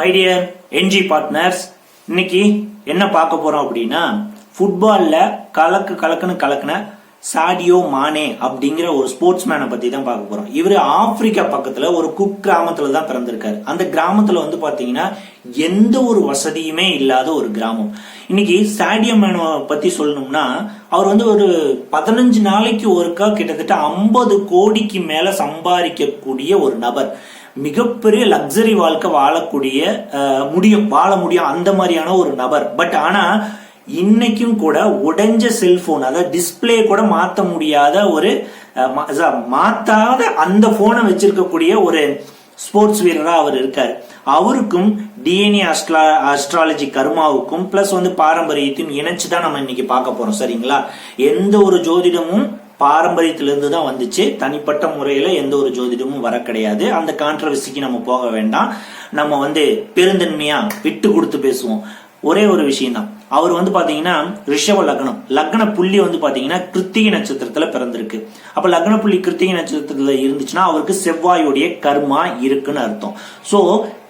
My dear NG partners இன்னைக்கு என்ன பார்க்க போறோம் அப்படின்னா ஃபுட்பால்ல கலக்கு கலக்குன்னு கலக்குன சாடியோ மானே அப்படிங்கிற ஒரு ஸ்போர்ட்ஸ் மேனை பத்தி தான் பார்க்க போறோம். இவர் ஆப்பிரிக்கா பக்கத்துல ஒரு குக் கிராமத்துல தான் பிறந்திருக்காரு. அந்த கிராமத்துல வந்து பாத்தீங்கன்னா எந்த ஒரு வசதியுமே இல்லாத ஒரு கிராமம். இன்னைக்கு சாடியோ மேனை பத்தி சொல்லணும்னா அவர் வந்து ஒரு பதினஞ்சு நாளைக்கு ஒருக்கா கிட்டத்தட்ட ஐம்பது கோடிக்கு மேல சம்பாதிக்கக்கூடிய ஒரு நபர். மிகப்பெரிய லக்ஸரி வாழ்க்கை வாழக்கூடிய முடியும் வாழ முடியும் அந்த மாதிரியான ஒரு நபர். பட் ஆனா இன்னைக்கும் கூட உடைஞ்ச செல்போன் அதாவது டிஸ்ப்ளே கூட மாத்த முடியாத ஒரு அஹ், மாத்தாத அந்த போனை வச்சிருக்கக்கூடிய ஒரு ஸ்போர்ட்ஸ் வீரரா அவர் இருக்கார். அவருக்கும் டிஎன்ஏ அஸ்ட்ரா அஸ்ட்ராலஜி கர்மாவுக்கும் பிளஸ் வந்து பாரம்பரியத்தையும் இணைச்சு தான் நம்ம இன்னைக்கு பார்க்க போறோம் சரிங்களா? எந்த ஒரு ஜோதிடமும் பாரம்பரியத்திலிருந்து தான் வந்துச்சு. தனிப்பட்ட முறையில் எந்த ஒரு ஜோதிடமும் வர கிடையாது. அந்த கான்ட்ரவர்சிக்கு நம்ம போக வேண்டாம். நம்ம வந்து பெருந்தன்மையாக விட்டு கொடுத்து பேசுவோம். ஒரே ஒரு விஷயம்தான். அவர் வந்து பாத்தீங்கன்னா ரிஷப லக்னம். லக்ன புள்ளி வந்து பாத்தீங்கன்னா கிருத்திகை நட்சத்திரத்துல பிறந்திருக்கு. அப்ப லக்ன புள்ளி கிருத்திகை நட்சத்திரத்துல இருந்துச்சுன்னா அவருக்கு செவ்வாயுடைய கர்மா இருக்குன்னு அர்த்தம். சோ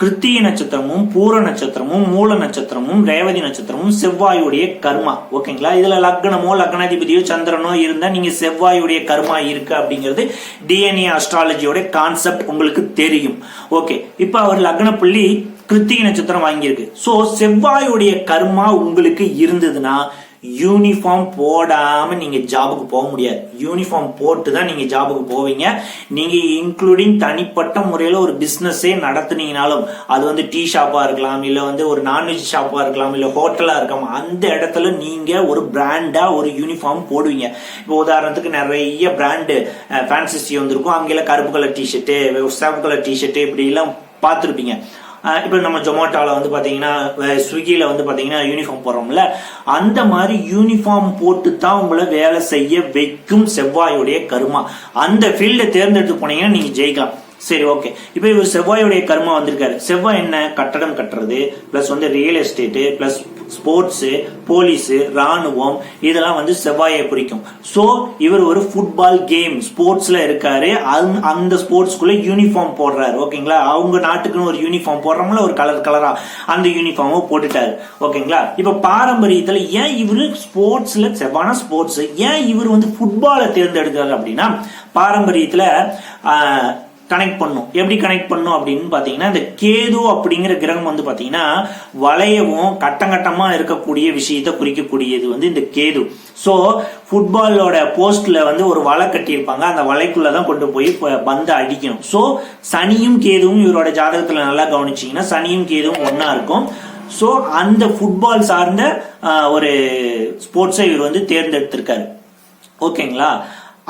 கிருத்திகை நட்சத்திரமும் பூர நட்சத்திரமும் மூல நட்சத்திரமும் ரேவதி நட்சத்திரமும் செவ்வாயுடைய கர்மா. ஓகேங்களா இதுல லக்னமோ லக்னாதிபதியோ சந்திரனோ இருந்தா நீங்க செவ்வாயுடைய கர்மா இருக்கு அப்படிங்கிறது டிஎன்ஏ அஸ்ட்ராலஜியோட கான்செப்ட் உங்களுக்கு தெரியும். ஓகே இப்ப அவர் லக்ன புள்ளி கிருத்திகை நட்சத்திரம் வாங்கியிருக்கு. சோ செவ்வாயுடைய கர்மா உங்களுக்கு இருந்ததுன்னா யூனிஃபார்ம் போடாம நீங்க ஜாபுக்கு போக முடியாது. யூனிஃபார்ம் போட்டு தான் நீங்க ஜாபுக்கு போவீங்க. நீங்க இன்க்ளூடிங் தனிப்பட்ட முறையில ஒரு பிசினஸே நடத்துனீங்கனாலும் அது வந்து டீ ஷாப்பா இருக்கலாம் இல்ல வந்து ஒரு நான்வெஜ் ஷாப்பா இருக்கலாம் இல்ல ஹோட்டலா இருக்கலாம் அந்த இடத்துல நீங்க ஒரு பிராண்டா ஒரு யூனிஃபார்ம் போடுவீங்க. இப்போ உதாரணத்துக்கு நிறைய பிராண்டு ஃபேன்சி வந்திருக்கும். அங்கெல்லாம் கருப்பு கலர் டிஷர்ட்டு சிவப்பு கலர் டிஷர்ட்டு இப்படி எல்லாம் பார்த்துருப்பீங்க. இப்போ நம்ம ஜொமேட்டோவில் வந்து பார்த்தீங்கன்னா ஸ்விக்கியில் வந்து பார்த்தீங்கன்னா யூனிஃபார்ம் போடுறோம்ல அந்த மாதிரி யூனிஃபார்ம் போட்டு தான் உங்களை வேலை செய்ய வைக்கும் செவ்வாயுடைய கருமா. அந்த ஃபீல்டை தேர்ந்தெடுத்து போனீங்கன்னா நீங்கள் ஜெயிக்கலாம். சரி ஓகே இப்போ இவர் செவ்வாயுடைய கர்மா வந்திருக்காரு. செவ்வாய் என்ன? கட்டடம் கட்டுறது பிளஸ் வந்து real estate plus sports police ராணுவம் இதெல்லாம் வந்து செவ்வாயை குறிக்கும். ஸோ இவர் ஒரு ஃபுட்பால் கேம் ஸ்போர்ட்ஸில் இருக்காரு. அந்த- அந்த ஸ்போர்ட்ஸ்க்குள்ளே யூனிஃபார்ம் போடுறாரு. ஓகேங்களா அவங்க நாட்டுக்குன்னு ஒரு யூனிஃபார்ம் போடுறோம்ல ஒரு கலர் கலராக அந்த யூனிஃபார்மை போட்டுட்டாரு. ஓகேங்களா இப்போ பாரம்பரியத்தில் ஏன் இவர் ஸ்போர்ட்ஸில் செவ்வானா ஸ்போர்ட்ஸ் ஏன் இவர் வந்து ஃபுட்பாலை தேர்ந்தெடுக்கிறார் அப்படின்னா பாரம்பரியத்தில் கனெக்ட் பண்ணும். எப்படி கனெக்ட் பண்ணும் அப்படின்னு பாத்தீங்கன்னா இந்த கேது அப்படிங்கிற கிரகம் வந்து பாத்தீங்கன்னா வளையவும் கட்டங்கட்டமா இருக்கக்கூடிய விஷயத்தை குறிக்கக்கூடியது வந்து இந்த கேது. சோ ஃபுட்பாலோட போஸ்ட்ல வந்து ஒரு வலை கட்டியிருப்பாங்க. அந்த வலைக்குள்ளே தான் கொண்டு போய் பந்து பந்தை அடிக்கணும். சோ சனியும் கேதுவும் இவரோட ஜாதகத்துல நல்லா கவனிச்சிங்கன்னா சனியும் கேதுவும் ஒன்றா இருக்கும். சோ அந்த ஃபுட்பால் சார்ந்த ஒரு ஸ்போர்ட்ஸை இவர் வந்து தேர்ந்தெடுத்திருக்காரு. ஓகேங்களா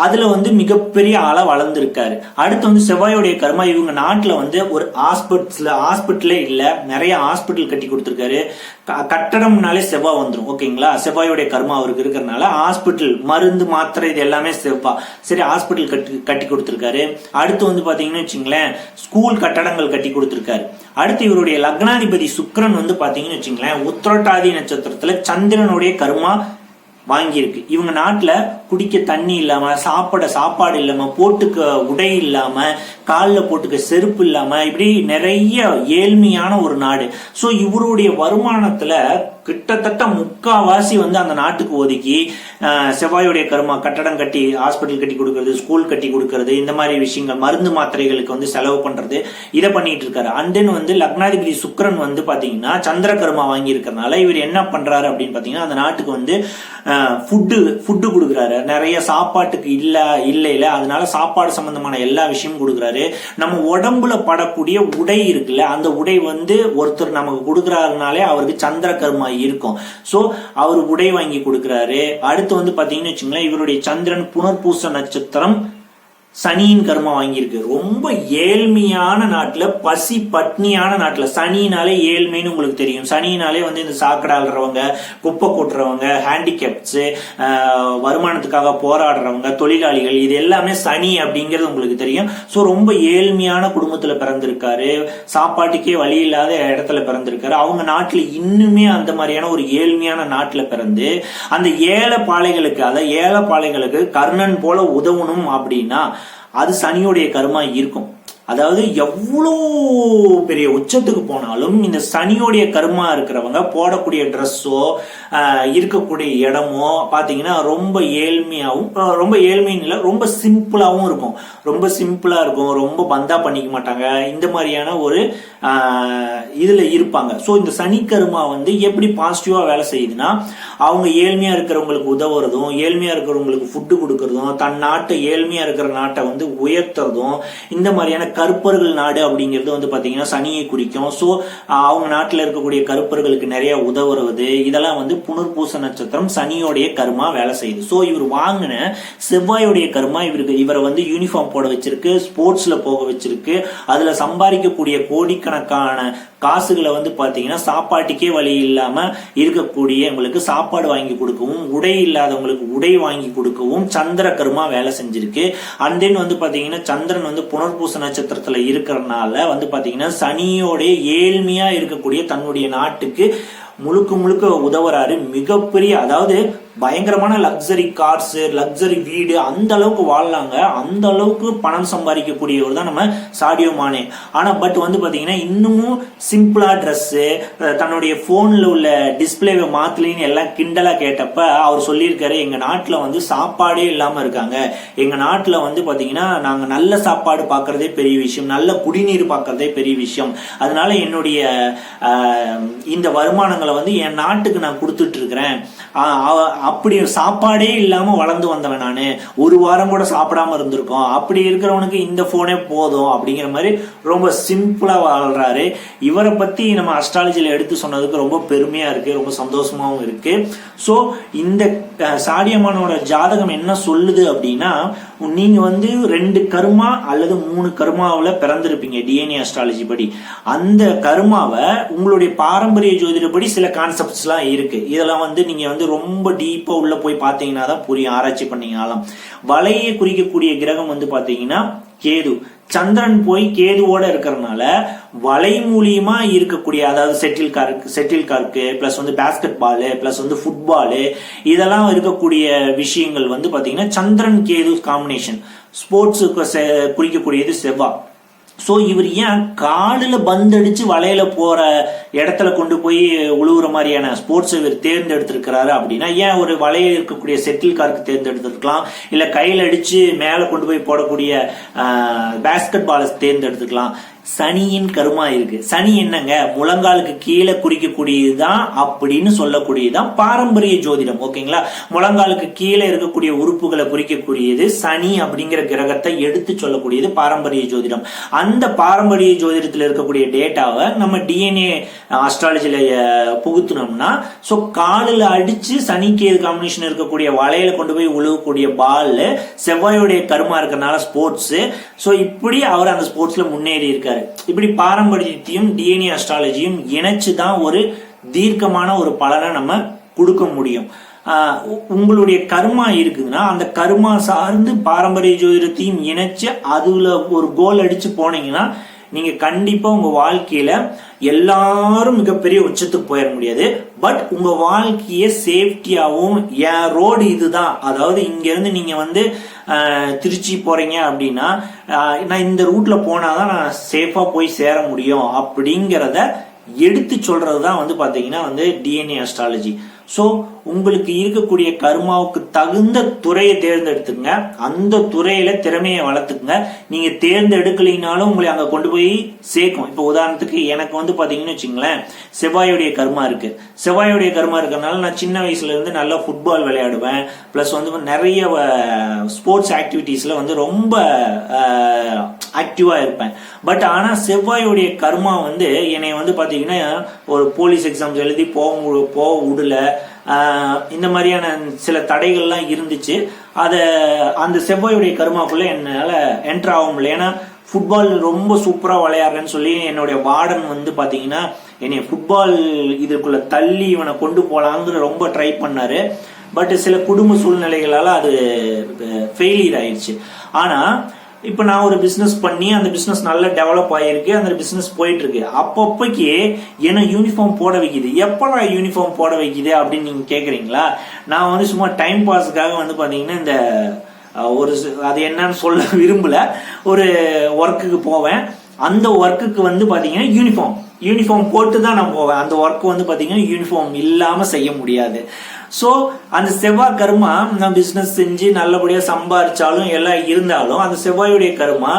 அதுல வந்து மிகப்பெரிய ஆளா வளர்ந்துருக்காரு. அடுத்து வந்து செவ்வாயோடைய கர்மா இவங்க நாட்டுல வந்து ஒரு ஹாஸ்பிட்டல்ல ஹாஸ்பிட்டலே இல்ல நிறைய ஹாஸ்பிட்டல் கட்டி கொடுத்துருக்காரு. க- கட்டடம்னாலே செவ்வாய் வந்துடும் ஓகேங்களா? செவ்வாயோடைய கர்மா அவருக்கு இருக்கிறனால ஹாஸ்பிட்டல் மருந்து மாத்திரை இது எல்லாமே செவ்வா சரி ஹாஸ்பிட்டல் கட்டி கட்டி கொடுத்துருக்காரு. அடுத்து வந்து பாத்தீங்கன்னு வச்சுங்களேன் ஸ்கூல் கட்டடங்கள் கட்டி கொடுத்துருக்காரு. அடுத்து இவருடைய லக்னாதிபதி சுக்ரன் வந்து பாத்தீங்கன்னு வச்சுங்களேன் உத்திரட்டாதி நட்சத்திரத்துல சந்திரனுடைய கர்மா வாங்கியிருக்கு. இவங்க நாட்டில் குடிக்க தண்ணி இல்லாம சாப்பிட சாப்பாடு இல்லாம போட்டுக்க உடை இல்லாம காலில் போட்டுக்க செருப்பு இல்லாம இப்படி நிறைய ஏழ்மையான ஒரு நாடு. ஸோ இவருடைய வருமானத்துல கிட்டத்தட்ட முக்காவாசி வந்து அந்த நாட்டுக்கு ஒதுக்கி செவ்வாயுடைய கருமா கட்டடம் கட்டி ஹாஸ்பிட்டல் கட்டி கொடுக்கறது ஸ்கூல் கட்டி கொடுக்கறது இந்த மாதிரி விஷயங்கள் மருந்து மாத்திரைகளுக்கு வந்து செலவு பண்றது இதை பண்ணிட்டு இருக்காரு. அண்ட் தென் வந்து லக்னாதிபதி சுக்கரன் வந்து பாத்தீங்கன்னா சந்திர கருமா வாங்கி இருக்கிறதுனால இவர் என்ன பண்றாரு அப்படின்னு பாத்தீங்கன்னா அந்த நாட்டுக்கு வந்து ஃபுட்டு ஃபுட்டு கொடுக்குறாரு. நிறைய சாப்பாட்டுக்கு இல்ல இல்ல அதனால சாப்பாடு சம்பந்தமான எல்லா விஷயமும் கொடுக்குறாரு. நம்ம உடம்புல படக்கூடிய உடை இருக்குல்ல அந்த உடை வந்து ஒருத்தர் நமக்கு கொடுக்குறாருனாலே அவருக்கு சந்திர கர்மா இருக்கும். சோ அவர் உடை வாங்கி கொடுக்குறாரு. அடுத்து வந்து பாத்தீங்கன்னு வச்சுங்களேன் இவருடைய சந்திரன் புனர்பூச நட்சத்திரம் சனியின் கர்மா வாங்கியிருக்கு. ரொம்ப ஏழ்மையான நாட்டில் பசி பட்னியான நாட்டில். சனினாலே ஏழ்மைன்னு உங்களுக்கு தெரியும். சனினாலே வந்து இந்த சாக்கடாடுறவங்க குப்பை கொட்டுறவங்க ஹேண்டிகேப்ஸ் வருமானத்துக்காக போராடுறவங்க தொழிலாளிகள் இது எல்லாமே சனி அப்படிங்கிறது உங்களுக்கு தெரியும். ஸோ ரொம்ப ஏழ்மையான குடும்பத்தில் பிறந்திருக்காரு. சாப்பாட்டுக்கே வழி இல்லாத இடத்துல பிறந்திருக்காரு. அவங்க நாட்டில் இன்னுமே அந்த மாதிரியான ஒரு ஏழ்மையான நாட்டில் பிறந்து அந்த ஏழை பாலைகளுக்கு அதாவது ஏழை பாலைகளுக்கு கர்ணன் போல உதவணும் அப்படின்னா அது சனியுடைய கருமா இருக்கும். அதாவது எவ்வளோ பெரிய உச்சத்துக்கு போனாலும் இந்த சனியோடைய கருமா இருக்கிறவங்க போடக்கூடிய ட்ரெஸ்ஸோ இருக்கக்கூடிய இடமோ பார்த்தீங்கன்னா ரொம்ப ஏழ்மையாகவும் ரொம்ப ஏழ்மைன்னு இல்லை ரொம்ப சிம்பிளாகவும் இருக்கும். ரொம்ப சிம்பிளாக இருக்கும். ரொம்ப பந்தா பண்ணிக்க மாட்டாங்க. இந்த மாதிரியான ஒரு இதில் இருப்பாங்க. ஸோ இந்த சனிக்கருமா வந்து எப்படி பாசிட்டிவாக வேலை செய்யுதுன்னா அவங்க ஏழ்மையாக இருக்கிறவங்களுக்கு உதவுறதும் ஏழ்மையாக இருக்கிறவங்களுக்கு ஃபுட்டு கொடுக்கறதும் தன் நாட்டை ஏழ்மையாக இருக்கிற நாட்டை வந்து உயர்த்துறதும் இந்த மாதிரியான கருப்பர்கள் நாடு அப்படிங்கிறது வந்து பார்த்தீங்கன்னா சனியை குறிக்கும். ஸோ அவங்க நாட்டில் இருக்கக்கூடிய கருப்பர்களுக்கு நிறைய உதவுறது இதெல்லாம் வந்து புனர்பூச நட்சத்திரம் சனியோடைய கருமா வேலை செய்யுது. ஸோ இவர் வாங்கின செவ்வாயோடைய கருமா இவருக்கு இவரை வந்து யூனிஃபார்ம் போட வச்சிருக்கு ஸ்போர்ட்ஸில் போக வச்சிருக்கு அதில் சம்பாதிக்கக்கூடிய கோடிக்கணக்கான ആയിരക്കണക്കാണ് காசுகளை வந்து பார்த்தீங்கன்னா சாப்பாட்டுக்கே வழி இல்லாம இருக்கக்கூடியவங்களுக்கு சாப்பாடு வாங்கி கொடுக்கவும் உடை இல்லாதவங்களுக்கு உடை வாங்கி கொடுக்கவும் சந்திர கருமா வேலை செஞ்சிருக்கு. அண்ட் தென் வந்து பாத்தீங்கன்னா சந்திரன் வந்து புனர்பூச நட்சத்திரத்துல இருக்கிறனால வந்து பாத்தீங்கன்னா சனியோடைய ஏழ்மையா இருக்கக்கூடிய தன்னுடைய நாட்டுக்கு முழுக்க முழுக்க உதவுறாரு. மிகப்பெரிய அதாவது பயங்கரமான லக்ஸரி கார்ஸ் லக்ஸரி வீடு அந்த அளவுக்கு வாழலாங்க. அந்த அளவுக்கு பணம் சம்பாதிக்கக்கூடியவர் தான் நம்ம சாடியோ மானே. ஆனா பட் வந்து பாத்தீங்கன்னா இன்னமும் சிம்பிளா ட்ரெஸ்ஸு தன்னுடைய ஃபோனில் உள்ள டிஸ்பிளேவை மாத்தலின்னு எல்லாம் கிண்டலாக கேட்டப்ப அவர் சொல்லியிருக்காரு எங்கள் நாட்டில் வந்து சாப்பாடே இல்லாமல் இருக்காங்க. எங்கள் நாட்டில் வந்து பார்த்தீங்கன்னா நாங்கள் நல்ல சாப்பாடு பார்க்கறதே பெரிய விஷயம். நல்ல குடிநீர் பார்க்குறதே பெரிய விஷயம். அதனால என்னுடைய இந்த வருமானங்களை வந்து என் நாட்டுக்கு நான் கொடுத்துட்ருக்குறேன். அப்படி சாப்பாடே இல்லாமல் வளர்ந்து வந்தவன் நான். ஒரு வாரம் கூட சாப்பிடாம இருந்திருக்கோம். அப்படி இருக்கிறவனுக்கு இந்த ஃபோனே போதும். அப்படிங்கிற மாதிரி ரொம்ப சிம்பிளாக வாழ்கிறாரு இவர் பத்தி நம்ம அஸ்ட்ராலஜியில் எடுத்து சொன்னதுக்கு ரொம்ப பெருமையா இருக்கு ரொம்ப சந்தோஷமாவும் இருக்கு. சோ இந்த அஹ், சாடியம்மனோட ஜாதகம் என்ன சொல்லுது அப்படின்னா நீங்க வந்து ரெண்டு கருமா அல்லது மூணு கருமாவில் பிறந்திருப்பீங்க டிஎன்ஏ அஸ்ட்ராலஜி படி. அந்த கருமாவை உங்களுடைய பாரம்பரிய ஜோதிடப்படி சில கான்செப்ட்ஸ்லாம் இருக்கு. இதெல்லாம் வந்து நீங்க வந்து ரொம்ப டீப்பா உள்ள போய் பார்த்தீங்கன்னா தான் புரியும் ஆராய்ச்சி பண்ணீங்கனாலும். வலையை குறிக்கக்கூடிய கிரகம் வந்து பாத்தீங்கன்னா கேது. சந்திரன் போய் கேதுவோட இருக்கிறதுனால வலை மூலியமா இருக்கக்கூடிய அதாவது shuttle cork shuttle cork plus வந்து பேஸ்கெட் பாலு பிளஸ் வந்து ஃபுட்பாலு இதெல்லாம் இருக்கக்கூடிய விஷயங்கள் வந்து பாத்தீங்கன்னா சந்திரன் கேது காம்பினேஷன் ஸ்போர்ட்ஸுக்கு குறிக்கக்கூடியது செவ்வாய் ஸோ இவர் ஏன் காலில் பந்தடிச்சு வலையில போற இடத்துல கொண்டு போய் உழுவுற மாதிரியான ஸ்போர்ட்ஸ் இவர் தேர்ந்தெடுத்திருக்கிறாரு அப்படின்னா ஏன் ஒரு வலையில் இருக்கக்கூடிய செட்டில் கார்க்கு தேர்ந்தெடுத்திருக்கலாம்? இல்லை கையில் அடிச்சு மேலே கொண்டு போய் போடக்கூடிய பேஸ்கெட் பாலை தேர்ந்தெடுத்துக்கலாம் சனியின் கருமா இருக்கு. சனி என்னங்க? முழங்காலுக்கு கீழே குறிக்கக்கூடியதுதான் அப்படின்னு சொல்லக்கூடியதுதான் பாரம்பரிய ஜோதிடம். ஓகேங்களா? முழங்காலுக்கு கீழே இருக்கக்கூடிய உறுப்புகளை குறிக்கக்கூடியது சனி அப்படிங்கிற கிரகத்தை எடுத்து சொல்லக்கூடியது பாரம்பரிய ஜோதிடம். அந்த பாரம்பரிய ஜோதிடத்தில் இருக்கக்கூடிய டேட்டாவை நம்ம டிஎன்ஏ அஸ்ட்ராலஜியில் புகுத்துனோம்னா ஸோ காலில் அடிச்சு சனி கேது காம்பினேஷன் இருக்கக்கூடிய வலையில கொண்டு போய் உழுவக்கூடிய பால் செவ்வாயோடைய கருமா இருக்கிறனால ஸ்போர்ட்ஸ் ஸோ இப்படி அவர் அந்த ஸ்போர்ட்ஸ்ல முன்னேறி இருக்காரு. இப்படி பாரம்பரியத்தையும் டிஎன்ஏ அஸ்ட்ராலஜியும் இணைச்சு தான் ஒரு தீர்க்கமான ஒரு பலனை நம்ம கொடுக்க முடியும். ஆஹ் உங்களுடைய கர்மா இருக்குதுன்னா அந்த கர்மா சார்ந்து பாரம்பரிய ஜோதிடத்தையும் இணைச்சு அதுல ஒரு கோல் அடிச்சு போனீங்கன்னா நீங்க கண்டிப்பா உங்க வாழ்க்கையில எல்லாரும் மிகப்பெரிய உச்சத்துக்கு போயிட முடியாது. பட் உங்க வாழ்க்கைய சேஃப்டியாகவும் என் ரோடு இதுதான். அதாவது இங்க இருந்து நீங்க வந்து ஆஹ், திருச்சி போறீங்க அப்படின்னா நான் இந்த ரூட்ல போனாதான் நான் சேஃபா போய் சேர முடியும் அப்படிங்கிறத எடுத்து சொல்றது தான் வந்து பார்த்தீங்கன்னா வந்து டிஎன்ஏ அஸ்ட்ராலஜி ஸோ உங்களுக்கு இருக்கக்கூடிய கர்மாவுக்கு தகுந்த துறையை தேர்ந்தெடுத்துங்க அந்த துறையில திறமையை வளர்த்துக்குங்க. நீங்க தேர்ந்தெடுக்கலைனாலும் உங்களை அங்கே கொண்டு போய் சேர்க்கும். இப்போ உதாரணத்துக்கு எனக்கு வந்து பார்த்தீங்கன்னு வச்சுங்களேன் செவ்வாயுடைய கர்மா இருக்கு. செவ்வாயுடைய கர்மா இருக்கிறதுனால நான் சின்ன வயசுல இருந்து நல்லா ஃபுட்பால் விளையாடுவேன். ப்ளஸ் வந்து நிறைய ஸ்போர்ட்ஸ் ஆக்டிவிட்டீஸ்ல வந்து ரொம்ப ஆக்டிவாக இருப்பேன். பட் ஆனால் செவ்வாயுடைய கர்மா வந்து என்னை வந்து பார்த்தீங்கன்னா ஒரு போலீஸ் எக்ஸாம்ஸ் எழுதி போக மு- போக விடல இந்த மாதிரியான சில தடைகள்லாம் இருந்துச்சு. அதை அந்த செவ்வாயுடைய கருமாக்குள்ளே என்னால் என்ட்ரு ஆக முடியல ஏன்னா ஃபுட்பால் ரொம்ப சூப்பராக விளையாடுறேன்னு சொல்லி என்னுடைய வார்டன் வந்து பார்த்தீங்கன்னா என்னை ஃபுட்பால் இதுக்குள்ள தள்ளி இவனை கொண்டு போகலாங்கிற ரொம்ப ட்ரை பண்ணாரு. பட் சில குடும்ப சூழ்நிலைகளால் அது ஃபெயிலியர் ஆயிடுச்சு ஆனால் இப்போ நான் ஒரு பிஸ்னஸ் பண்ணி அந்த பிஸ்னஸ் நல்லா டெவலப் ஆகிருக்கு அந்த பிஸ்னஸ் போயிட்டு இருக்கு அப்பப்போக்கு என்ன யூனிஃபார்ம் போட வைக்குது? எப்போ நான் யூனிஃபார்ம் போட வைக்குது அப்படின்னு நீங்கள் கேட்குறீங்களா நான் வந்து சும்மா டைம் பாஸுக்காக வந்து பார்த்தீங்கன்னா இந்த ஒரு அது என்னன்னு சொல்ல விரும்பல. ஒரு ஒர்க்குக்கு போவேன். அந்த ஒர்க்குக்கு வந்து பார்த்தீங்கன்னா யூனிஃபார்ம் யூனிஃபார்ம் போட்டு தான் நான் போவேன். அந்த ஒர்க் வந்து பார்த்தீங்கன்னா யூனிஃபார்ம் இல்லாமல் செய்ய முடியாது. சோ அந்த செவ்வாய் கருமா நான் பிசினஸ் செஞ்சு நல்லபடியா சம்பாரிச்சாலும் எல்லாம் இருந்தாலும் அந்த செவ்வாயுடைய கருமா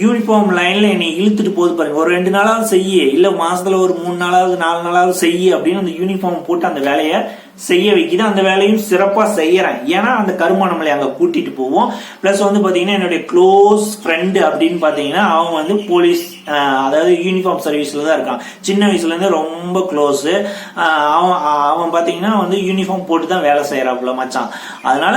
யூனிஃபார்ம் லைன்ல என்னை இழுத்துட்டு போகுது பாருங்க. ஒரு ரெண்டு நாளாவது செய்ய இல்ல மாசத்துல ஒரு மூணு நாளாவது நாலு நாளாவது செய்ய அப்படின்னு அந்த யூனிஃபார்ம் போட்டு அந்த வேலையை செய்ய வைக்கிது. அந்த வேலையும் சிறப்பாக செய்கிறேன் ஏன்னா அந்த கருமா நம்மளை அங்கே கூட்டிகிட்டு போவோம் ப்ளஸ் வந்து பார்த்தீங்கன்னா என்னுடைய க்ளோஸ் ஃப்ரெண்டு அப்படின்னு பார்த்தீங்கன்னா அவன் வந்து போலீஸ் அதாவது யூனிஃபார்ம் சர்வீஸில் தான் இருக்கான். சின்ன வயசுலேருந்து ரொம்ப க்ளோஸு அவன் அவன் பார்த்தீங்கன்னா வந்து யூனிஃபார்ம் போட்டு தான் வேலை செய்கிறாப்புல மச்சான். அதனால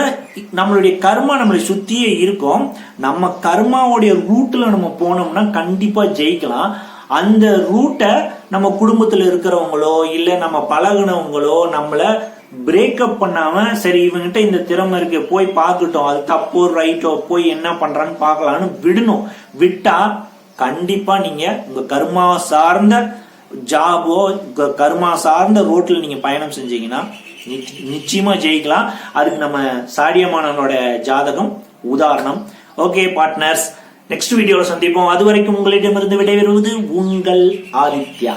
நம்மளுடைய கர்மா நம்மளை சுற்றியே இருக்கும். நம்ம கர்மாவுடைய ரூட்டில் நம்ம போனோம்னா கண்டிப்பாக ஜெயிக்கலாம். அந்த ரூட்டை நம்ம குடும்பத்தில் இருக்கிறவங்களோ இல்லை நம்ம பழகுனவங்களோ நம்மளை பிரேக்கப் பண்ணாம சரி இவங்ககிட்ட இந்த திறமை இருக்கு போய் பார்க்கட்டும் அது தப்போ ரைட்டோ போய் என்ன பண்றான்னு பார்க்கலான்னு விடணும். விட்டா கண்டிப்பா நீங்க உங்க கர்மா சார்ந்த ஜாபோ க- கர்மா சார்ந்த ரோட்டில் நீங்க பயணம் செஞ்சீங்கன்னா நிச்சயமா ஜெயிக்கலாம். அதுக்கு நம்ம சாடியமானனோட ஜாதகம் உதாரணம். ஓகே பார்ட்னர்ஸ் நெக்ஸ்ட் வீடியோவில் சந்திப்போம். அது வரைக்கும் உங்களிடமிருந்து விடைபெறுவது உங்கள் ஆதித்யா.